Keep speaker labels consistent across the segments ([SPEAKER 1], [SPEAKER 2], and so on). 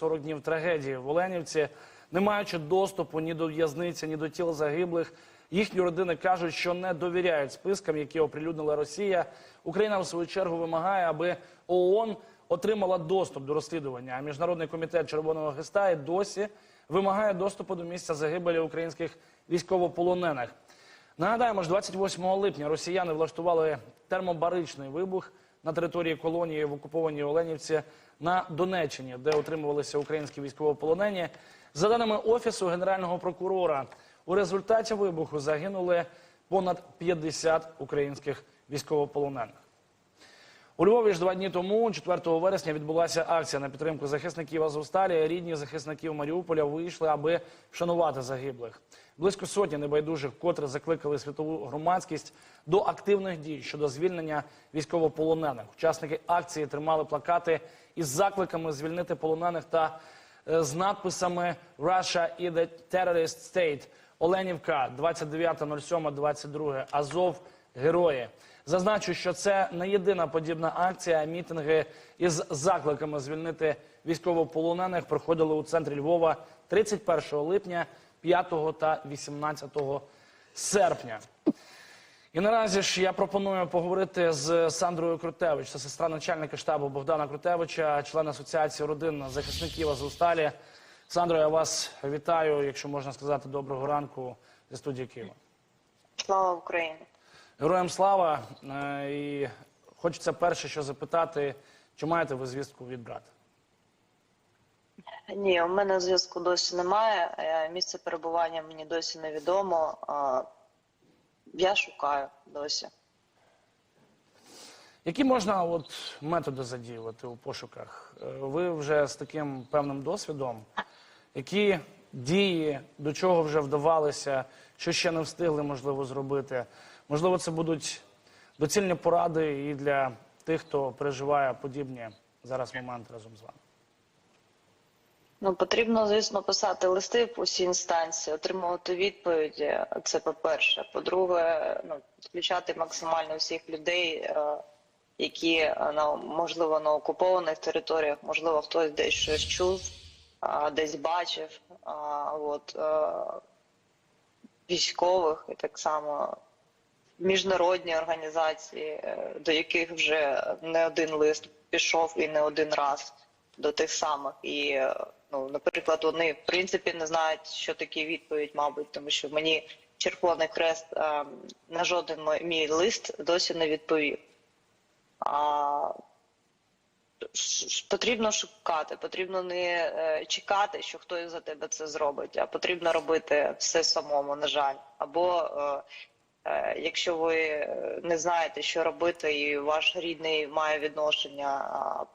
[SPEAKER 1] 40 днів трагедії в Оленівці, не маючи доступу ні до в'язниці, ні до тіл загиблих. Їхні родини кажуть, що не довіряють спискам, які оприлюднила Росія. Україна в свою чергу вимагає, аби ООН отримала доступ до розслідування. А міжнародний комітет Червоного Христа і досі вимагає доступу до місця загибелі українських військовополонених. Нагадаємо ж, 28 липня росіяни влаштували термобаричний вибух на території колонії в окупованій Оленівці на Донеччині, де утримувалися українські військовополонені. За даними офісу генерального прокурора, у результаті вибуху загинули понад 50 українських військовополонених. У Львові ж два дні тому, 4 вересня, відбулася акція на підтримку захисників Азовсталі. Рідні захисників Маріуполя вийшли, аби вшанувати загиблих. Близько сотні небайдужих, котре закликали світову громадськість до активних дій щодо звільнення військовополонених. Учасники акції тримали плакати із закликами звільнити полонених та е, з надписами «Russia is the terrorist state», Оленівка, 29.07.22, Азов, герої. Зазначу, що це не єдина подібна акція. Мітинги із закликами звільнити військовополонених проходили у центрі Львова 31 липня, 5 та 18 серпня. І наразі ж я пропоную поговорити з Сандрою Крутевич, це сестра начальника штабу Богдана Крутевича, член асоціації родин захисників Азовсталі. Сандро, я вас вітаю, якщо можна сказати, доброго ранку зі студії Києва.
[SPEAKER 2] Слава Україні!
[SPEAKER 1] Героям слава! Е, І хочеться перше, що запитати, чи маєте ви звістку від брата?
[SPEAKER 2] Ні, у мене зв'язку досі немає. е, Місце перебування мені досі невідомо. Я шукаю досі.
[SPEAKER 1] Які можна от методи задіювати у пошуках? Е, Ви вже з таким певним досвідом, які дії, до чого вже вдавалися, що ще не встигли, можливо, зробити? Можливо, це будуть доцільні поради і для тих, хто переживає подібні зараз моменти разом з вами.
[SPEAKER 2] Ну, потрібно, звісно, писати листи в усі інстанції, отримувати відповіді. Це по-перше. По-друге, ну, включати максимально всіх людей, е, які е, на можливо на окупованих територіях, можливо, хтось десь щось чув, десь бачив. От е, військових і так само міжнародні організації, е, до яких вже не один лист пішов і не один раз до тих самих. І, е, ну, наприклад, вони в принципі не знають, що таке відповідь, мабуть, тому що мені Червоний Хрест е, на жоден мій- лист досі не відповів. А, потрібно шукати, потрібно не е, чекати, що хтось за тебе це зробить, а потрібно робити все самому, на жаль. Або е, е, якщо ви не знаєте, що робити, і ваш рідний має відношення,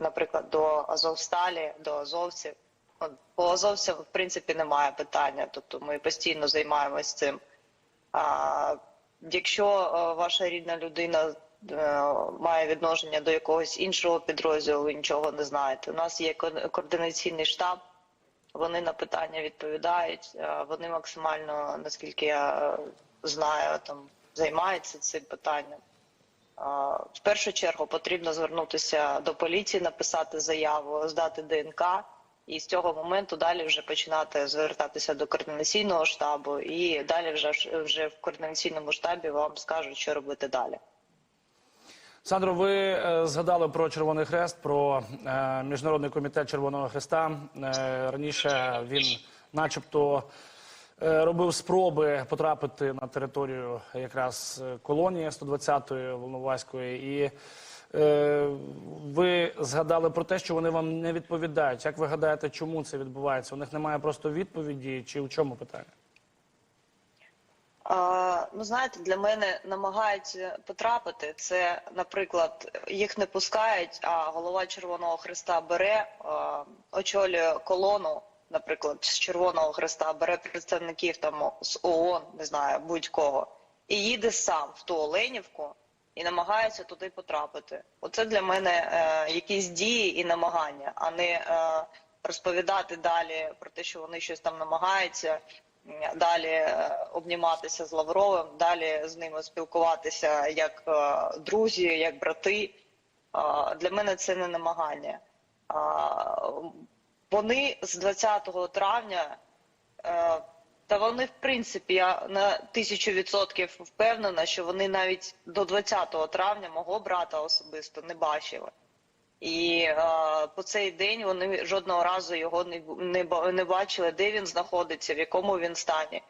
[SPEAKER 2] наприклад, до Азовсталі, до азовців. По азовцям, в принципі, немає питання, тобто ми постійно займаємось цим. Якщо ваша рідна людина має відношення до якогось іншого підрозділу, ви нічого не знаєте. У нас є ко- координаційний штаб, вони на питання відповідають. е, Вони максимально, наскільки я е, знаю, там займаються цим питанням. В першу чергу потрібно звернутися до поліції, написати заяву, здати ДНК, і з цього моменту далі вже починати звертатися до координаційного штабу, і далі вже вже в координаційному штабі вам скажуть, що робити далі.
[SPEAKER 1] Сандро, ви е, згадали про Червоний Хрест, про е, Міжнародний комітет Червоного Хреста. Е, раніше він, начебто, робив спроби потрапити на територію якраз колонії 120-ї Волноваської. І ви згадали про те, що вони вам не відповідають. Як ви гадаєте, чому це відбувається? У них немає просто відповіді, чи в чому питання?
[SPEAKER 2] Ну, знаєте, для мене намагаються потрапити. Це, наприклад, їх не пускають, а голова Червоного Христа бере, очолює колону, наприклад, з Червоного Христа, бере представників там з ООН, не знаю, будь-кого, і їде сам в ту Оленівку і намагається туди потрапити. Оце для мене е, якісь дії і намагання, а не е, розповідати далі про те, що вони щось там намагаються далі е, обніматися з Лавровим, далі з ними спілкуватися як е, друзі, як брати. Е, Для мене це не намагання. Вони з 20 травня, та вони, в принципі, я на тисячу відсотків впевнена, що вони навіть до 20 травня мого брата особисто не бачили. І е, по цей день вони жодного разу його не, не, не бачили, де він знаходиться, в якому він стані.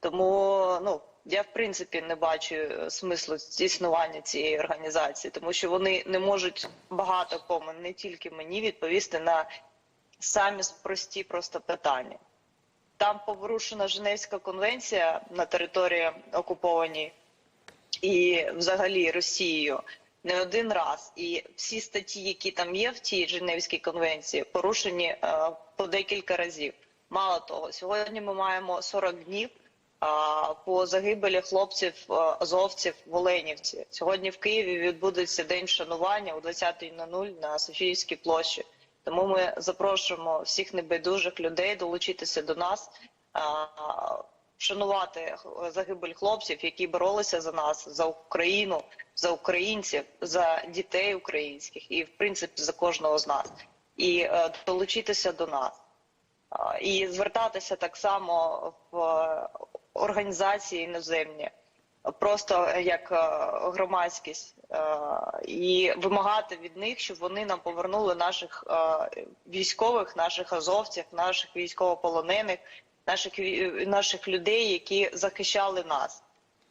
[SPEAKER 2] Тому ну, я в принципі не бачу е, смислу існування цієї організації, тому що вони не можуть багато кому, не тільки мені, відповісти на самі прості просто питання. Там порушена Женевська конвенція на території окупованій і взагалі Росією не один раз. І всі статті, які там є в тій Женевській конвенції, порушені е, по декілька разів. Мало того, сьогодні ми маємо 40 днів а, по загибелі хлопців е, азовців в Оленівці. Сьогодні в Києві відбудеться день вшанування о 20.00 на Софіївській площі. Тому ми запрошуємо всіх небайдужих людей долучитися до нас, а, вшанувати загибель хлопців, які боролися за нас, за Україну, за українців, за дітей українських і, в принципі, за кожного з нас, і е, долучитися до нас. І звертатися так само в е, організації іноземні, просто як е, громадськість, е, і вимагати від них, щоб вони нам повернули наших е, військових, наших азовців, наших військовополонених, наших ві- наших людей, які захищали нас.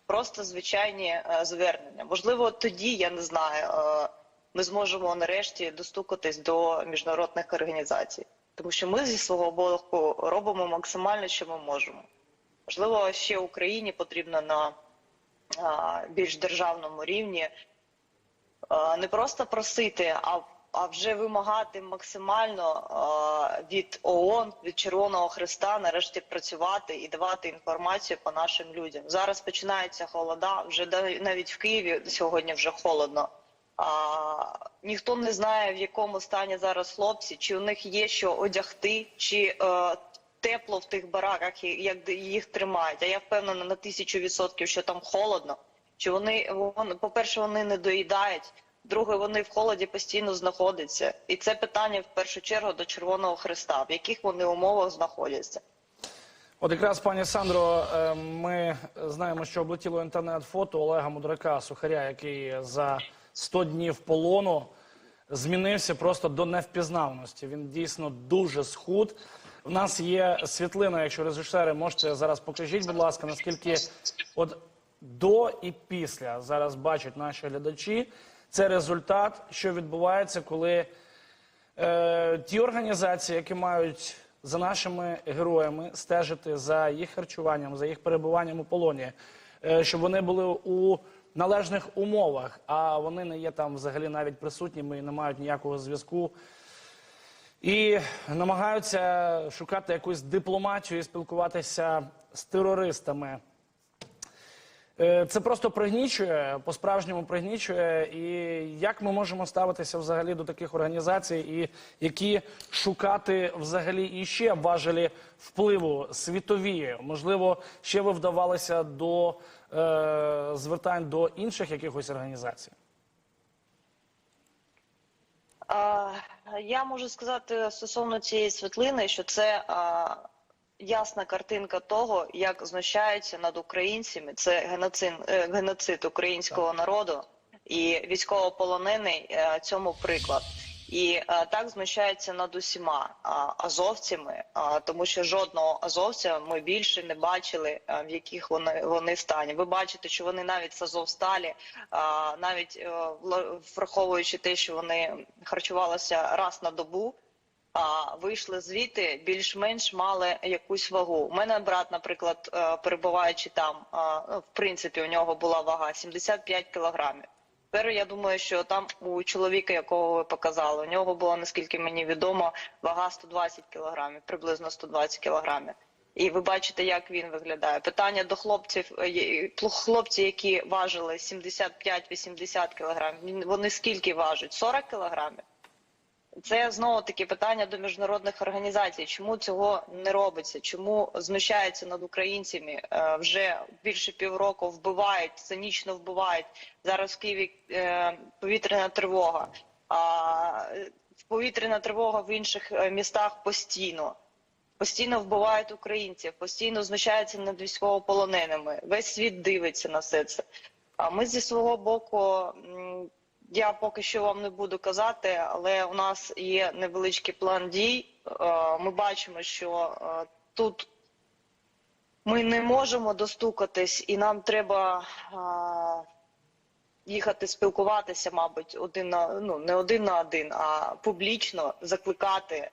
[SPEAKER 2] Просто звичайні е, звернення. Можливо, тоді я не знаю. е, Ми зможемо нарешті достукатись до міжнародних організацій, тому що ми зі свого боку робимо максимально, що ми можемо. Можливо, ще Україні потрібно на більш державному рівні не просто просити, а, а вже вимагати максимально від ООН, від Червоного Христа нарешті працювати і давати інформацію по нашим людям. Зараз починається холода, вже навіть в Києві сьогодні вже холодно. А, ніхто не знає, в якому стані зараз хлопці, чи у них є що одягти, чи е, тепло в тих бараках, як їх тримають. А я впевнена на тисячу відсотків, що там холодно. Чи вони, вони по-перше, вони не доїдають. Друге, вони в холоді постійно знаходяться, і це питання в першу чергу до Червоного Христа, в яких вони умовах знаходяться.
[SPEAKER 1] От якраз пані Сандро, е, ми знаємо, що облетіло інтернет фото Олега Мудрака Сухаря, який за 100 днів полону змінився просто до невпізнавності. Він дійсно дуже схуд. В нас є світлина, якщо режисери можете зараз покажіть, будь ласка, наскільки от до і після зараз бачать наші глядачі. Це результат, що відбувається, коли е, ті організації, які мають за нашими героями стежити за їх харчуванням, за їх перебуванням у полоні, е, щоб вони були у належних умовах, а вони не є там взагалі навіть присутніми і не мають ніякого зв'язку. І намагаються шукати якусь дипломатію і спілкуватися з терористами. Е, Це просто пригнічує, по-справжньому пригнічує. І як ми можемо ставитися взагалі до таких організацій, і які шукати взагалі і ще важелі впливу світові? Можливо, ще ви вдавалися до е, звертань до інших якихось організацій?
[SPEAKER 2] Я можу сказати стосовно цієї світлини, що це ясна картинка того, як знущаються над українцями. Це геноцид, е, геноцид українського народу і військовополонений е, цьому приклад. І е, так знущаються над усіма а, азовцями, а, тому що жодного азовця ми більше не бачили, а, в яких вони вони стані. Ви бачите, що вони навіть з Азовсталі, а, навіть вла- враховуючи те, що вони харчувалися раз на добу, а, вийшли звідти, більш-менш мали якусь вагу. У мене брат, наприклад, е, перебуваючи там, ну, в принципі, у нього була вага 75 кілограмів. Тепер я думаю, що там у чоловіка, якого ви показали, у нього була, наскільки мені відомо, вага 120 кілограмів, приблизно 120 кілограмів. І ви бачите, як він виглядає. Питання до хлопців, е, хлопці, які важили 75-80 кілограмів, вони скільки важать? 40 кілограмів? Це знову таки питання до міжнародних організацій. Чому цього не робиться? Чому знущаються над українцями? Е, Вже більше півроку вбивають, цинічно вбивають. Зараз в Києві е, повітряна тривога. А повітряна тривога в інших е, містах постійно. Постійно вбивають українців, постійно знущаються над військовополоненими. Весь світ дивиться на все це. А ми зі свого боку, я поки що вам не буду казати, але у нас є невеличкий план дій. Е, Ми бачимо, що е, тут ми не можемо достукатись, і нам треба їхати спілкуватися, мабуть, один на ну не один на один, а публічно закликати.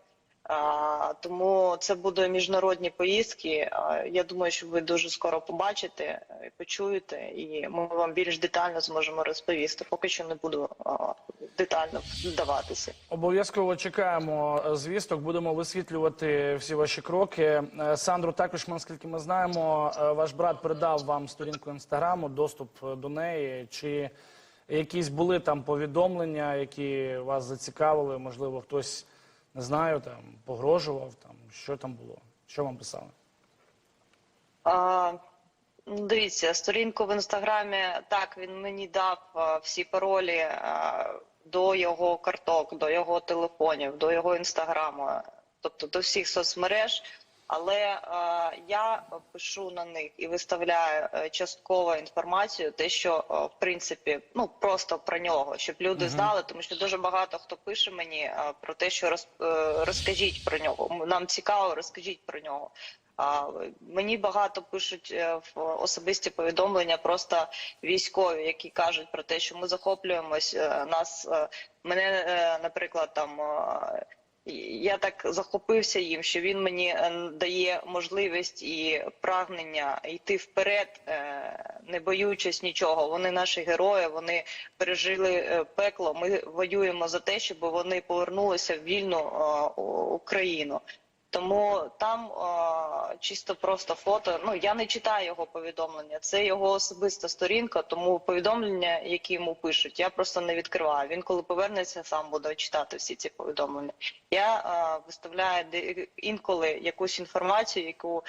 [SPEAKER 2] Тому це будуть міжнародні поїздки. Я думаю, що ви дуже скоро побачите, е, почуєте, і ми вам більш детально зможемо розповісти. Поки що не буду детально вдаватися.
[SPEAKER 1] Обов'язково чекаємо е, звісток, будемо висвітлювати всі ваші кроки. Е, Сандру, також, наскільки ми знаємо, ваш брат передав вам сторінку інстаграму, доступ до неї. Чи якісь були там повідомлення, які вас зацікавили? Можливо, хтось не знаю, там погрожував, там що там було? Що вам писали?
[SPEAKER 2] А, ну, дивіться, сторінку в інстаграмі так він мені дав всі паролі до його карток, до його телефонів, до його інстаграму, тобто до всіх соцмереж. Але а, я пишу на них і виставляю е, частково інформацію, те, що е, в принципі ну просто про нього, щоб люди знали, тому що дуже багато хто пише мені е, про те, що роз, е, розкажіть про нього. Нам цікаво, розкажіть про нього. А мені багато пишуть е, в особисті повідомлення просто військові, які кажуть про те, що ми захоплюємось. е, Нас е, мене, е, наприклад, там. Я так захопився їм, що він мені е, дає можливість і прагнення йти вперед, е, не боючись нічого. Вони наші герої, вони пережили е, пекло. Ми воюємо за те, щоб вони повернулися в вільну Україну. Тому там е, чисто просто фото. Ну я не читаю його повідомлення. Це його особиста сторінка. Тому повідомлення, які йому пишуть, я просто не відкриваю. Він коли повернеться, сам буде читати всі ці повідомлення. Я е, виставляю інколи якусь інформацію, яку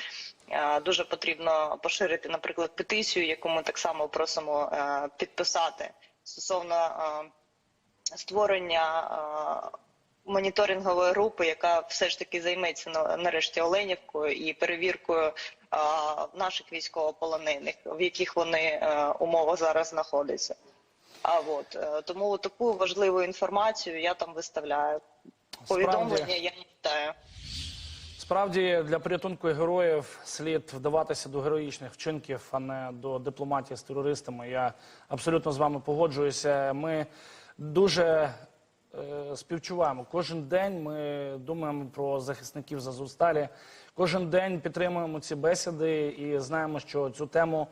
[SPEAKER 2] е, дуже потрібно поширити, наприклад, петицію, яку ми так само просимо е, підписати стосовно е, створення. е, моніторингової групи, яка все ж таки займеться на- нарешті Оленівкою і перевіркою а, наших військовополонених, в яких вони е, умовах зараз знаходяться. А от е, тому таку важливу інформацію я там виставляю. Повідомлення я не читаю.
[SPEAKER 1] Справді для порятунку героїв слід вдаватися до героїчних вчинків, а не до дипломатії з терористами. Я абсолютно з вами погоджуюся. Ми дуже співчуваємо. Кожен день ми думаємо про захисників з Азовсталі. Кожен день підтримуємо ці бесіди і знаємо, що цю тему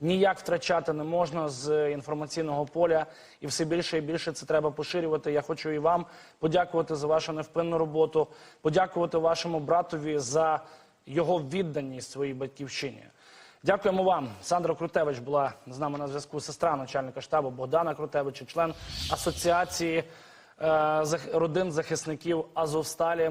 [SPEAKER 1] ніяк втрачати не можна з інформаційного поля, і все більше і більше це треба поширювати. Я хочу і вам подякувати за вашу невпинну роботу, подякувати вашому братові за його відданість своїй батьківщині. Дякуємо вам. Сандра Крутевич була з нами на зв'язку. Сестра начальника штабу Богдана Крутевича, член асоціації е, родин захисників Азовсталі.